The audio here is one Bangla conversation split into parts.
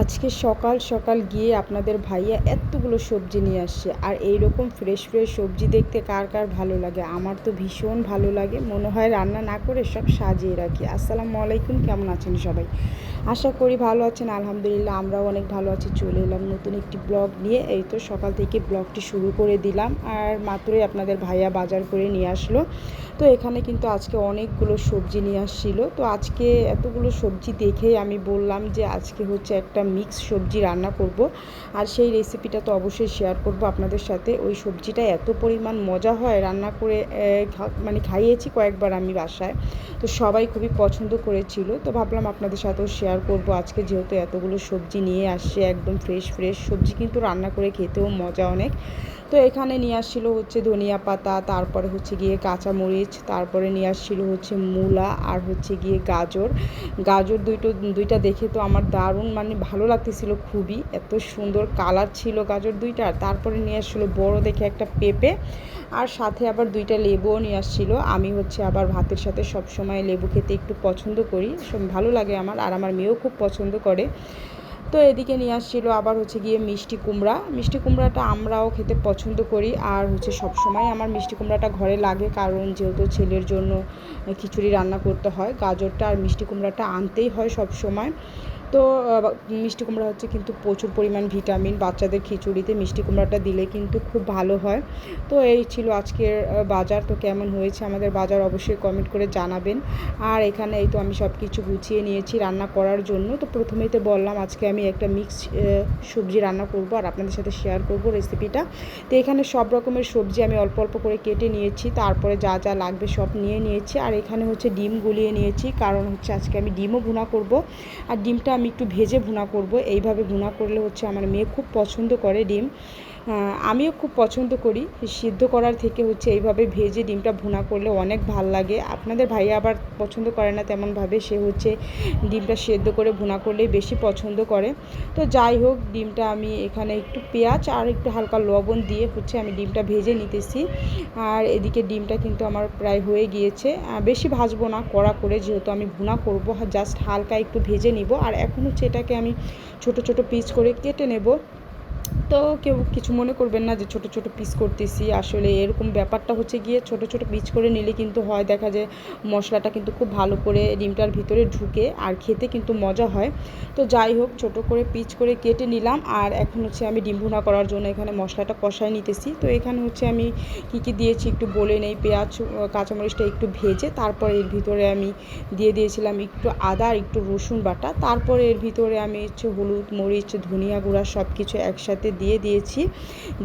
আজকে সকাল সকাল গিয়ে আপনাদের ভাইয়া এতগুলো সবজি নিয়ে আসছে। আর এই রকম ফ্রেশ ফ্রেশ সবজি দেখতে কার কার ভালো লাগে? আমার তো ভীষণ ভালো লাগে। মনে হয় রান্না না করে সব সাজিয়ে রাখি। আসসালামু আলাইকুম, কেমন আছেন সবাই? আশা করি ভালো আছেন। আলহামদুলিল্লাহ, আমরাও অনেক ভালো আছি। চলে এলাম নতুন একটি ব্লগ নিয়ে। এই তো সকাল থেকে ব্লগটি শুরু করে দিলাম। আর মাত্রই আপনাদের ভাইয়া বাজার করে নিয়ে আসলো। তো এখানে কিন্তু আজকে অনেকগুলো সবজি নিয়ে আসছিল। তো আজকে এতগুলো সবজি দেখেই আমি বললাম যে আজকে হচ্ছে একটা মিক্স সবজি রান্না করব। আর সেই রেসিপিটা তো অবশ্যই শেয়ার করব আপনাদের সাথে। ওই সবজিটা এত পরিমাণ মজা হয় রান্না করে মানে খাইয়েছি কয়েকবার আমি বাসায়। তো সবাই খুবই পছন্দ করেছিল। তো ভাবলাম আপনাদের সাথেও শেয়ার করব। আজকে যেহেতু এতগুলো সবজি নিয়ে আসছে, একদম ফ্রেশ ফ্রেশ সবজি কিন্তু রান্না করে খেতেও মজা অনেক। তো এখানে নিয়ে আসছিল হচ্ছে ধনিয়া পাতা, তারপরে হচ্ছে গিয়ে কাঁচামরিচ, তারপরে নিয়ে আসছিল হচ্ছে মূলা, আর হচ্ছে গিয়ে গাজর। গাজর দুইটো, দুইটা দেখে তো আমার দারুণ মানে ভালো লাগতেছিল খুবই। এত সুন্দর কালার ছিল গাজর দুইটা তারপরে নিয়ে আসছিল বড় দেখে একটা পেঁপে, আর সাথে আবার দুইটা লেবুও নিয়ে আসছিল। আমি হচ্ছে আবার ভাতের সাথে সব সময় লেবু খেতে একটু পছন্দ করি ভালো লাগে আমার, আর আমার মেয়েও খুব পছন্দ করে। তো এদিকে নিয়ে আসছিল আবার হচ্ছে গিয়ে মিষ্টি কুমড়া। মিষ্টি কুমড়াটা আমরাও খেতে পছন্দ করি, আর হচ্ছে সব সময় আমার মিষ্টি কুমড়াটা ঘরে লাগে, কারণ যেহেতু ছেলের জন্য খিচুড়ি রান্না করতে হয়, গাজরটা আর মিষ্টি কুমড়াটা আনতেই হয় সব সময় তো মিষ্টি কুমড়া হচ্ছে কিন্তু প্রচুর পরিমাণ ভিটামিন। বাচ্চাদের খিচুড়িতে মিষ্টি কুমড়াটা দিলে কিন্তু খুব ভালো হয়। তো এই ছিল আজকের বাজার। তো কেমন হয়েছে আমাদের বাজার অবশ্যই কমেন্ট করে জানাবেন। আর এখানে এই তো আমি সব কিছু গুছিয়ে নিয়েছি রান্না করার জন্য। তো প্রথমেই তো বললাম আজকে আমি একটা মিক্স সবজি রান্না করব আর আপনাদের সাথে শেয়ার করব রেসিপিটা তো এখানে সব রকমের সবজি আমি অল্প অল্প করে কেটে নিয়েছি। তারপরে যা যা লাগবে সব নিয়ে নিয়েছি। আর এখানে হচ্ছে ডিম গুলিয়ে নিয়েছি। কারণ হচ্ছে আজকে আমি ডিমও ভুনা করব। আর ডিমটা আমি একটু ভেজে ভুনা করব। এইভাবে ভুনা করলে হচ্ছে আমার মেয়ে খুব পছন্দ করে ডিম। আমিও খুব পছন্দ করি। সিদ্ধ করার থেকে হচ্ছে এইভাবে ভেজে ডিমটা ভুনা করলে অনেক ভালো লাগে। আপনাদের ভাইয়া আবার পছন্দ করে না তেমনভাবে, সে হচ্ছে ডিমটা সেদ্ধ করে ভুনা করলেই বেশি পছন্দ করে। তো যাই হোক, ডিমটা আমি এখানে একটু পেঁয়াজ আর একটু হালকা লবণ দিয়ে হচ্ছে আমি ডিমটা ভেজে নিতেছি। আর এদিকে ডিমটা কিন্তু আমার প্রায় হয়ে গিয়েছে। বেশি ভাজবো না, কড়া করে যেহেতু আমি ভুনা করব জাস্ট হালকা একটু ভেজে নিব। আর এখন হচ্ছে এটাকে আমি ছোট ছোট পিস করে কেটে নেব। তো কেউ কিছু মনে করবেন না যে ছোট ছোট পিস করতেছি। আসলে এরকম ব্যাপারটা হচ্ছে গিয়ে ছোট ছোট পিস করে নিলে কিন্তু হয়, দেখা যায় মশলাটা কিন্তু খুব ভালো করে ডিমটার ভিতরে ঢুকে আর খেতে কিন্তু মজা হয়। তো যাই হোক, ছোট করে পিচ করে কেটে নিলাম আর এখন হচ্ছে আমি ডিম ভুনা করার জন্য এখানে মশলাটা কষায় নিতেছি। তো এখানে হচ্ছে আমি কী কী দিয়েছি একটু বলে নেই, পেঁয়াজ কাঁচামরিচটা একটু ভেজে তারপর এর ভিতরে আমি দিয়ে দিয়েছিলাম একটু আদা আর একটু রসুন বাটা। তারপরে এর ভিতরে আমি হচ্ছে হলুদ, মরিচ, ধনিয়া গুঁড়া সব কিছু একসাথে দিয়ে দিয়েছি।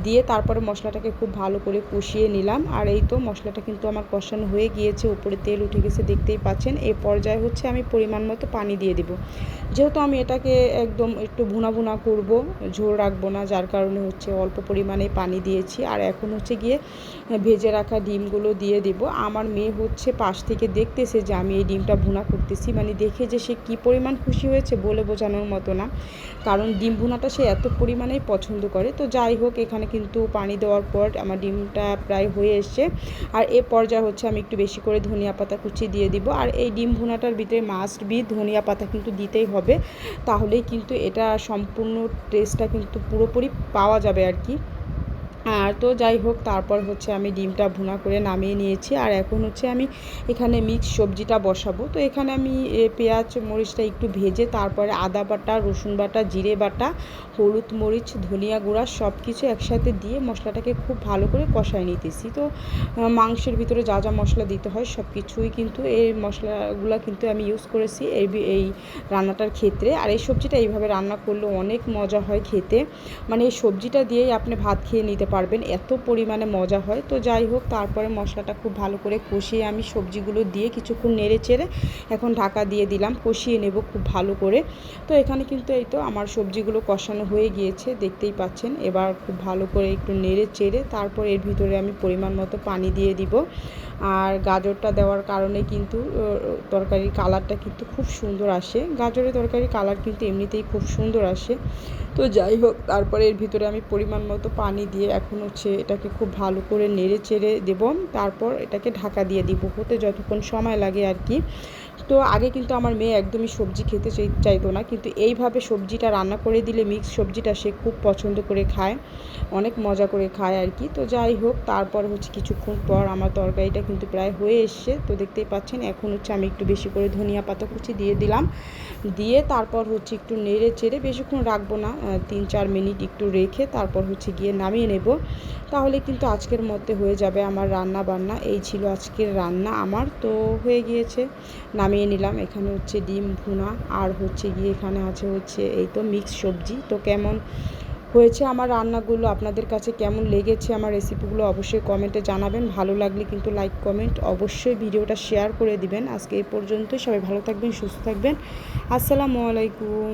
দিয়ে তারপরে মশলাটাকে খুব ভালো করে কষিয়ে নিলাম। আর এই তো মশলাটা কিন্তু আমার কষানো হয়ে গিয়েছে, উপরে তেল উঠে গেছে দেখতেই পাচ্ছেন। এই পর্যায়ে হচ্ছে আমি পরিমাণ মতো পানি দিয়ে দিব। যেহেতু আমি এটাকে একদম একটু ভুনা ভুনা করব, ঝোল রাখব না, যার কারণে হচ্ছে অল্প পরিমাণে পানি দিয়েছি। আর এখন হচ্ছে গিয়ে ভেজে রাখা ডিমগুলো দিয়ে দেব। আমার মেয়ে হচ্ছে পাশ থেকে দেখতেছে যে আমি এই ডিমটা ভুনা করতেছি। মানে দেখে যে সে কী পরিমাণ খুশি হয়েছে বলে বোঝানোর মতো না। কারণ ডিম ভুনাটা সে এত পরিমাণেই পছন্দ করে। তো যাই হোক, এখানে কিন্তু পানি দেওয়ার পর আমার ডিমটা প্রায় হয়ে এসছে। আর এ পর্যায়ে হচ্ছে আমি একটু বেশি করে ধনিয়া পাতা কুচি দিয়ে দিব। আর এই ডিম ভুনাটার ভিতরে মাস্ট বি ধনিয়া পাতা কিন্তু দিতেই হবে। তাহলেই কিন্তু এটা সম্পূর্ণ টেস্টটা কিন্তু পুরোপুরি পাওয়া যাবে আর কি। আর তো যাই হোক, তারপর হচ্ছে আমি ডিমটা ভুনা করে নামিয়ে নিয়েছি। আর এখন হচ্ছে আমি এখানে মিক্স সবজিটা বসাবো। তো এখানে আমি পেঁয়াজ, মরিচটা একটু ভেজে, তারপরে আদা বাটা, রসুন বাটা, জিরে বাটা, হলুদ মরিচ, ধনিয়া গুঁড়া সব কিছু একসাথে দিয়ে মশলাটাকে খুব ভালো করে কষায় নিতেছি। তো মাংসের ভিতরে যা যা মশলা দিতে হয় সব কিছুই কিন্তু এই মশলাগুলো কিন্তু আমি ইউজ করেছি এই এই রান্নাটার ক্ষেত্রে। আর এই সবজিটা এইভাবে রান্না করলে অনেক মজা হয় খেতে। মানে এই সবজিটা দিয়েই আপনি ভাত খেয়ে নিতে পারবেন, এত পরিমাণে মজা হয়। তো যাই হোক, তারপরে মশলাটা খুব ভালো করে কষিয়ে আমি সবজিগুলো দিয়ে কিছুক্ষণ নেড়ে চেড়ে এখন ঢাকা দিয়ে দিলাম, কষিয়ে নেব খুব ভালো করে। তো এখানে কিন্তু এই তো আমার সবজিগুলো কষানো হয়ে গিয়েছে, দেখতেই পাচ্ছেন। এবার খুব ভালো করে একটু নেড়ে চেড়ে তারপর এর ভিতরে আমি পরিমাণ মতো পানি দিয়ে দিব। আর গাজরটা দেওয়ার কারণে কিন্তু তরকারির কালারটা কিন্তু খুব সুন্দর আসে। গাজরের তরকারির কালার কিন্তু এমনিতেই খুব সুন্দর আসে। তো যাই হোক, তারপরে এর ভিতরে আমি পরিমাণ মতো পানি দিয়ে এখন হচ্ছে এটাকে খুব ভালো করে নেড়ে চেড়ে দেবো। তারপর এটাকে ঢাকা দিয়ে দিব হতে যতক্ষণ সময় লাগে আর কি। তো আগে কিন্তু আমার মেয়ে একদমই সবজি খেতে চাইতো না। কিন্তু এইভাবে সবজিটা রান্না করে দিলে মিক্স সবজিটা সে খুব পছন্দ করে খায়, অনেক মজা করে খায় আর কি। তো যাই হোক, তারপর হচ্ছে কিছুক্ষণ পর আমার তরকারিটা কিন্তু প্রায় হয়ে এসছে। তো দেখতেই পাচ্ছেন, এখন হচ্ছে আমি একটু বেশি করে ধনিয়া পাতা কুচি দিয়ে দিলাম। দিয়ে তারপর হচ্ছে একটু নেড়ে চেড়ে, বেশিক্ষণ রাখব না তিন চার মিনিট একটু রেখে তারপর হচ্ছে গিয়ে নামিয়ে নেব। তাহলে কিন্তু আজকের মধ্যে হয়ে যাবে আমার রান্না বান্না। এই ছিল আজকের রান্না আমার, তো হয়ে গিয়েছে। নামিয়ে নিলাম, এখানে হচ্ছে ডিম ভুনা, আর হচ্ছে গিয়ে এখানে আছে হচ্ছে এই তো মিক্স সবজি। তো কেমন হয়েছে আমার রান্নাগুলো, আপনাদের কাছে কেমন লেগেছে আমার রেসিপিগুলো অবশ্যই কমেন্টে জানাবেন। ভালো লাগলে কিন্তু লাইক কমেন্ট অবশ্যই ভিডিওটা শেয়ার করে দিবেন। আজকে এই পর্যন্তই, সবাই ভালো থাকবেন, সুস্থ থাকবেন। আসসালামু আলাইকুম।